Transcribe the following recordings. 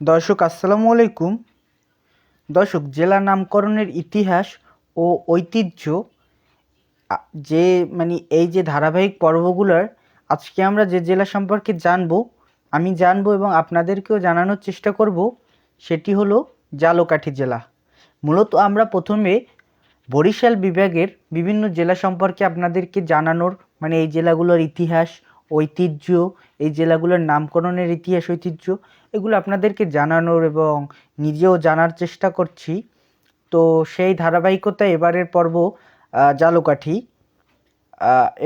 দর্শক, আসসালামু আলাইকুম। দর্শক জেলা নামকরণের ইতিহাস ও ঐতিহ্য যে মানে এই যে ধারাবাহিক পর্বগুলোর, আজকে আমরা যে জেলা সম্পর্কে জানব, আমি জানব এবং আপনাদেরকেও জানানোর চেষ্টা করব, সেটি হলো জালকাঠি জেলা। মূলত আমরা প্রথমে বরিশাল বিভাগের বিভিন্ন জেলা সম্পর্কে আপনাদেরকে জানানোর মানে এই জেলাগুলোর ইতিহাস ঐতিহ্য, এই জেলাগুলোর নামকরণের ইতিহাস ঐতিহ্য, এগুলো আপনাদেরকে জানানোর এবং নিজেও জানার চেষ্টা করছি। তো সেই ধারাবাহিকতায় এবারের পর্ব জালকাঠি।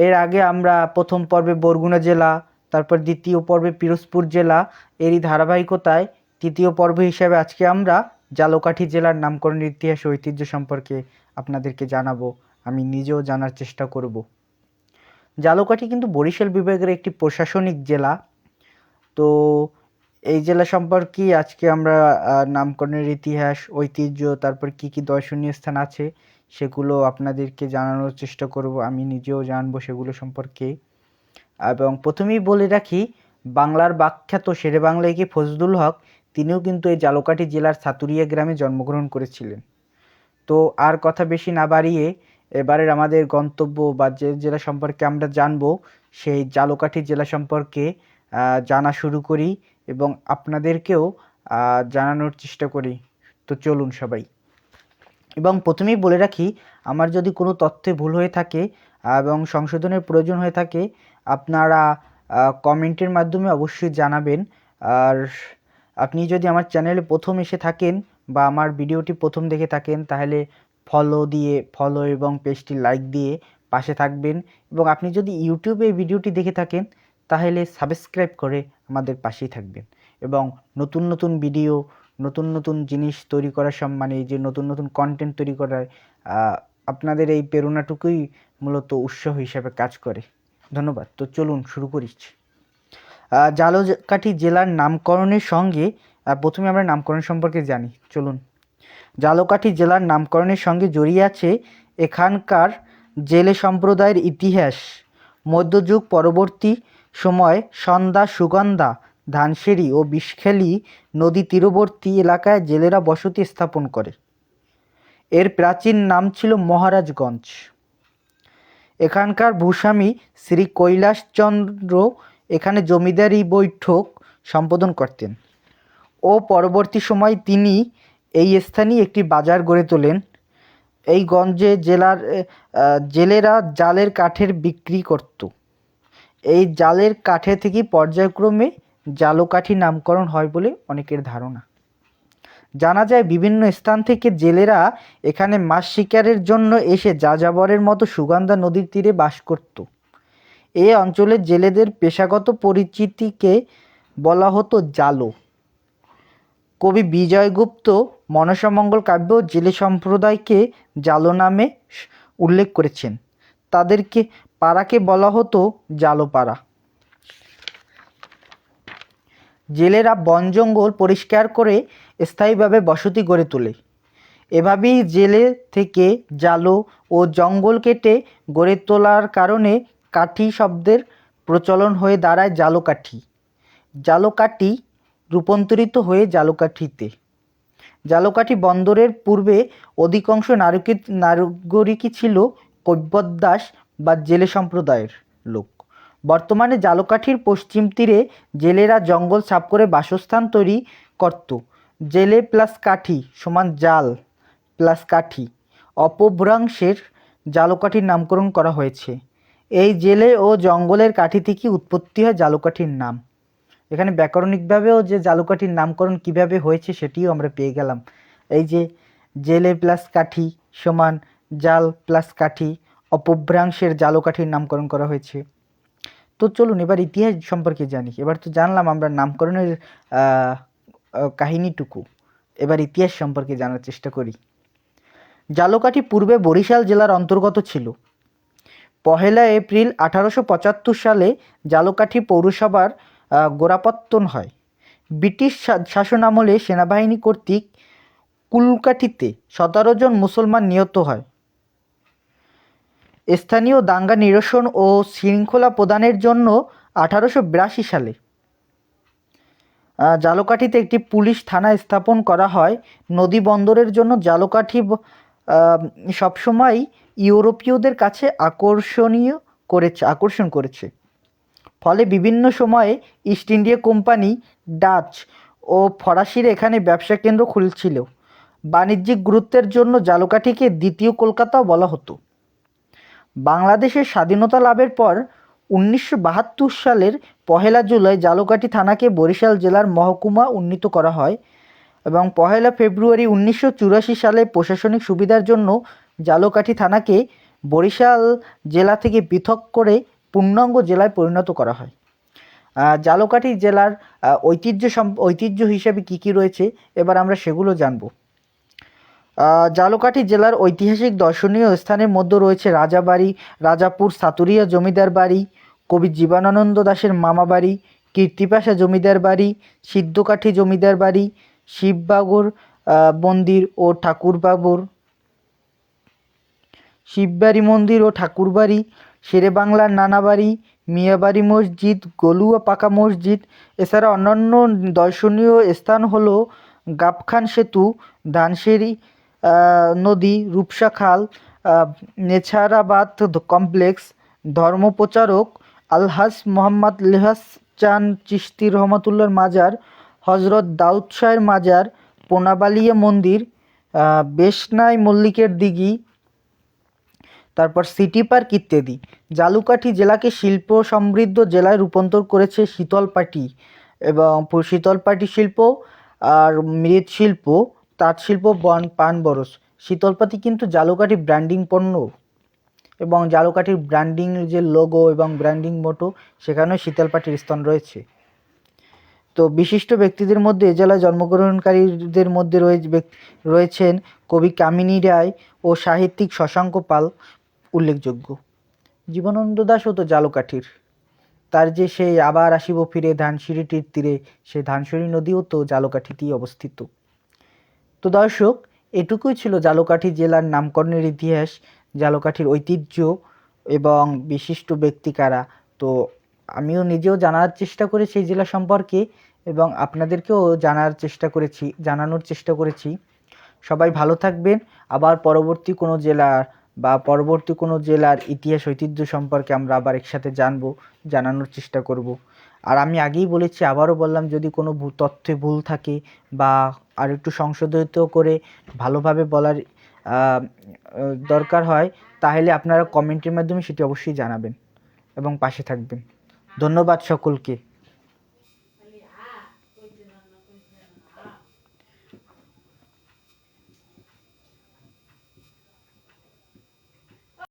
এর আগে আমরা প্রথম পর্বে বরগুনা জেলা, তারপর দ্বিতীয় পর্বে পিরোজপুর জেলা, এরই ধারাবাহিকতায় তৃতীয় পর্ব হিসাবে আজকে আমরা জালকাঠি জেলার নামকরণের ইতিহাস ঐতিহ্য সম্পর্কে আপনাদেরকে জানাব। আমি নিজেও জানার চেষ্টা করব। জালকাঠি কিন্তু বরিশাল বিভাগের একটি প্রশাসনিক জেলা। তো এই জেলা সম্পর্কে আজকে আমরা নামকরণের ইতিহাস, ঐতিহ্য, তারপর কি কি দর্শনীয় স্থান আছে সেগুলো আপনাদেরকে জানানোর চেষ্টা করব। আমি নিজেও জানব সেগুলো সম্পর্কে। এবং প্রথমেই বলে রাখি, বাংলার বাখ্যাত শেরে বাংলায় কি ফজলুল হক, তিনিও কিন্তু এই জালকাঠি জেলার সাতুরিয়া গ্রামে জন্মগ্রহণ করেছিলেন। তো আর কথা বেশি না বাড়িয়ে এবারের আমাদের গন্তব্য বা যে জেলা সম্পর্কে আমরা জানব, সেই জালকাঠি জেলা সম্পর্কে জানা শুরু করি এবং আপনাদেরকেও জানানোর চেষ্টা করি। তো চলুন সবাই। এবং প্রথমেই বলে রাখি, আমার যদি কোনো তথ্যে ভুল হয়ে থাকে, এবং সংশোধনের প্রয়োজন হয়ে থাকে, আপনারা কমেন্টের মাধ্যমে অবশ্যই জানাবেন। আর আপনি যদি আমার চ্যানেলে প্রথম এসে থাকেন বা আমার ভিডিওটি প্রথম দেখে থাকেন, তাহলে ফলো দিয়ে ফলো এবং পেজটি লাইক দিয়ে পাশে থাকবেন এবং আপনি যদি ইউটিউবে ভিডিওটি দেখে থাকেন তাহলে সাবস্ক্রাইব করে আমাদের পাশেই থাকবেন এবং নতুন নতুন ভিডিও নতুন নতুন জিনিস তৈরি করার সম্মানে যে নতুন নতুন কন্টেন্ট তৈরি করার আপনাদের এই প্রেরণাটুকুই মূলত উৎস হিসাবে কাজ করে। ধন্যবাদ। তো চলুন শুরু করিচ্ছি। আহ, জালকাঠি জেলার নামকরণের সঙ্গে প্রথমে আমরা নামকরণ সম্পর্কে জানি। চলুন। জালকাঠি জেলার নামকরণের সঙ্গে জড়িয়ে আছে এখানকার জেলে সম্প্রদায়ের ইতিহাস। মধ্যযুগ পরবর্তী সময় সন্ধ্যা সুগন্ধা ধানসেরি ও বিষখেলি নদী তীরবর্তী এলাকায় জেলেরা বসতি স্থাপন করে। এর প্রাচীন নাম ছিল মহারাজগঞ্জ। এখানকার ভূস্বামী শ্রী কৈলাসচন্দ্র এখানে জমিদারি বৈঠক সম্বোধন করতেন। ও পরবর্তী সময় তিনি এই স্থানেই একটি বাজার গড়ে তোলেন। এই গঞ্জে জেলার জেলেরা জালের কাঠের বিক্রি করত। এই জালের কাঠে থেকে পর্যায়ক্রমে জালকাঠি নামকরণ হয় বলে অনেকের ধারণা। জানা যায়, বিভিন্ন স্থান থেকে জেলেরা এখানে মাছ শিকারের জন্য এসে যাযাবরের মতো সুগন্ধা নদীর তীরে বাস করত। এ অঞ্চলের জেলেদের পেশাগত পরিচিতিকে বলা হতো জালো। কবি বিজয়গুপ্ত মনসামঙ্গল কাব্য জেলে সম্প্রদায়কে জালো নামে উল্লেখ করেছেন। তাদেরকে পাড়াকে বলা হতো জালোপাড়া জেলেরা বন জঙ্গল পরিষ্কার করে স্থায়ীভাবে বসতি গড়ে তোলে। এভাবেই জেলে থেকে জালো ও জঙ্গল কেটে গড়ে তোলার কারণে কাঠি শব্দের প্রচলন হয়ে দাঁড়ায় জালোকাঠি জালোকাঠি রূপান্তরিত হয়ে জালোকাঠিতে জালোকাঠি বন্দরের পূর্বে অধিকাংশ নারকী নাগরিকই ছিল কৈবদাস বা জেলে সম্প্রদায়ের লোক। বর্তমানে জালোকাঠির পশ্চিম তীরে জেলেরা জঙ্গল সাফ করে বাসস্থান তৈরি করত। জেলে প্লাস কাঠি সমান জাল প্লাস কাঠি। অপভ্রাংশের জালোকাঠির নামকরণ করা হয়েছে। এই জেলে ও জঙ্গলের কাঠি থেকে উৎপত্তি হয় জালোকাঠির নাম। এখানে ব্যাকরণিকভাবেও যে জালুকাঠির নামকরণ কীভাবে হয়েছে সেটিও আমরা পেয়ে গেলাম। এই যে জেলে প্লাস কাঠি সমান জাল প্লাস কাঠি অপভ্রাংশের জালকাঠির নামকরণ করা হয়েছে। তো চলুন এবার ইতিহাস সম্পর্কে জানি। এবার তো জানলাম আমরা নামকরণের কাহিনীটুকু। এবার ইতিহাস সম্পর্কে জানার চেষ্টা করি। জালকাঠি পূর্বে বরিশাল জেলার অন্তর্গত ছিল। পহেলা এপ্রিল আঠারোশো পঁচাত্তর সালে জালকাঠি পৌরসভার গোড়াপত্তন হয়। ব্রিটিশ শাসনামলে সেনাবাহিনী কর্তৃক কুলকাঠিতে সতেরো জন মুসলমান নিহত হয়। স্থানীয় দাঙ্গা নিরসন ও শৃঙ্খলা প্রদানের জন্য আঠারোশো বিরাশি সালে জালকাঠিতে একটি পুলিশ থানা স্থাপন করা হয়। নদী বন্দরের জন্য জালকাঠি সবসময় ইউরোপীয়দের কাছে আকর্ষণীয় করেছে, আকর্ষণ করেছে। ফলে বিভিন্ন সময়ে ইস্ট ইন্ডিয়া কোম্পানি ডাচ ও ফরাসিরা এখানে ব্যবসা কেন্দ্র খুলছিল। বাণিজ্যিক গুরুত্বের জন্য জালকাঠিকে দ্বিতীয় কলকাতাও বলা হতো। বাংলাদেশের স্বাধীনতা লাভের পর উনিশশো বাহাত্তর সালের পহেলা জুলাই জালকাঠি থানাকে বরিশাল জেলার মহকুমা উন্নীত করা হয় এবং পহেলা ফেব্রুয়ারি উনিশশো চুরাশি সালে প্রশাসনিক সুবিধার জন্য জালকাঠি থানাকে বরিশাল জেলা থেকে পৃথক করে পূর্ণাঙ্গ জেলায় পরিণত করা হয়। জালকাঠি জেলার ঐতিহ্য ঐতিহ্য হিসেবে কী কী রয়েছে? এবার আমরা সেগুলো জানব। জালকাঠি জেলার ঐতিহাসিক দর্শনীয় স্থানের মধ্যে রয়েছে রাজাবাড়ি, রাজাপুর সাতুরিয়া জমিদার বাড়ি, কবি জীবনানন্দ দাশের মামা বাড়ি কীর্তিপাশা জমিদার বাড়ি, সিদ্ধকাঠি জমিদার বাড়ি শিববাগর মন্দির ও ঠাকুরবাবুর, শিববাড়ি মন্দির ও ঠাকুরবাড়ি শেরেবাংলার নানাবাড়ি, মিয়াবাড়ি মসজিদ, গলুয়া পাকা মসজিদ, এছাড়া অন্যান্য দর্শনীয় স্থান হলো গাবখান সেতু ধানসেরি নদী, রূপসা খাল নেছারাবাদ কমপ্লেক্স, ধর্মপ্রচারক আলহাজ মোহাম্মদ লেহাস চান চিস্তি রহমতুল্লার মাজার হজরত দাউদ শাহের মাজার, পোনাবালিয়া মন্দির বেশনাই মল্লিকের দিঘি তারপর সিটি পার্ক ইত্যাদি। জালুকাঠি জেলাকে শিল্প সমৃদ্ধ জেলায় রূপান্তর করেছে শীতলপাটি এবং শীতলপাটি শিল্প আর মৃৎশিল্প তাঁত শিল্প, বন পান বরস। শীতলপাটি কিন্তু জালুকাঠি ব্র্যান্ডিং পণ্য এবং জালুকাঠির ব্র্যান্ডিং যে লোগো এবং ব্র্যান্ডিং মোটো, সেখানেও শীতলপাটির স্থান রয়েছে। তো বিশিষ্ট ব্যক্তিদের মধ্যে এ জেলায় জন্মগ্রহণকারীদের মধ্যে রয়েছে রয়েছেন কবি কামিনী রায় ও সাহিত্যিক শশাঙ্ক পাল। উল্লেখযোগ্য। জীবনানন্দ দাসও তো জালকাঠির। তার যে সেই আবার আসিব ফিরে ধানসিঁড়িটির তীরে, সে ধানসিঁড়ি নদীও তো জালকাঠিতেই অবস্থিত। তো দর্শক, এটুকুই ছিল জালকাঠি জেলার নামকরণের ইতিহাস, জালকাঠির ঐতিহ্য এবং বিশিষ্ট ব্যক্তি কারা। তো আমিও নিজেও জানার চেষ্টা করেছি এই জেলা সম্পর্কে এবং আপনাদেরকেও জানার চেষ্টা করেছি, জানানোর চেষ্টা করেছি। সবাই ভালো থাকবেন। আবার পরবর্তী কোনো জেলার বা পরবর্তী কোনো জেলার ইতিহাস, ঐতিহ্য সম্পর্কে আমরা আবার একসাথে জানব, জানানোর চেষ্টা করব। আর আমি আগেই বলেছি, আবারও বললাম, যদি কোনো তথ্যে ভুল থাকে বা আর একটু সংশোধিত করে ভালোভাবে বলার দরকার হয়, তাহলে আপনারা কমেন্টের মাধ্যমে সেটি অবশ্যই জানাবেন এবং পাশে থাকবেন। ধন্যবাদ সকলকে।